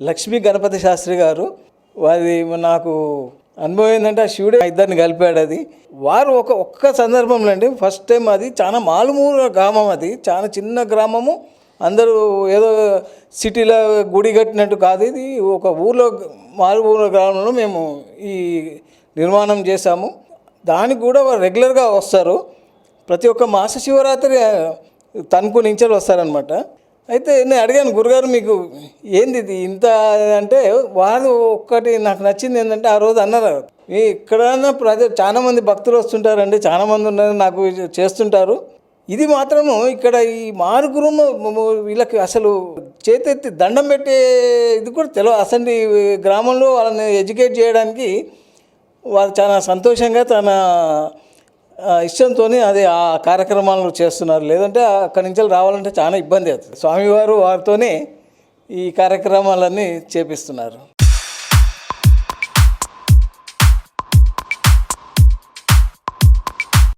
లక్ష్మీ గణపతి శాస్త్రి గారు వారి నాకు అనుభవం ఏంటంటే ఆ శివుడే ఇద్దరిని కలిపాడు అది. వారు ఒక ఒక్క సందర్భంలో అండి ఫస్ట్ టైం అది చాలా మాలుమూల గ్రామం అది చాలా చిన్న గ్రామము. అందరూ ఏదో సిటీలో గుడి కట్టినట్టు కాదు ఇది ఒక ఊర్లో మారుమూల గ్రామంలో మేము ఈ నిర్మాణం చేశాము. దానికి కూడా వారు రెగ్యులర్గా వస్తారు. ప్రతి ఒక్క మాస శివరాత్రి తణుకు నుంచి వస్తారనమాట అయితే నేను అడిగాను గురుగారు మీకు ఏంది ఇది? ఇంత అంటే వారు ఒక్కటి నాకు నచ్చింది ఏంటంటే ఆ రోజు అన్నారు "మీ ఎక్కడైనా ప్రజ చాలా మంది భక్తులు వస్తుంటారండి చాలా మంది ఉన్నారు నాకు చేస్తుంటారు. ఇది మాత్రము ఇక్కడ ఈ మారుగురు వీళ్ళకి అసలు చేతెత్తి దండం పెట్టే ఇది కూడా తెలియదు అసలు గ్రామంలో వాళ్ళని ఎడ్యుకేట్ చేయడానికి వారు చాలా సంతోషంగా తన ఇష్టంతో అది ఆ కార్యక్రమాలను చేస్తున్నారు. లేదంటే అక్కడి నుంచి రావాలంటే చాలా ఇబ్బంది అవుతుంది. స్వామివారు వారితోనే ఈ కార్యక్రమాలన్నీ చేపిస్తున్నారు.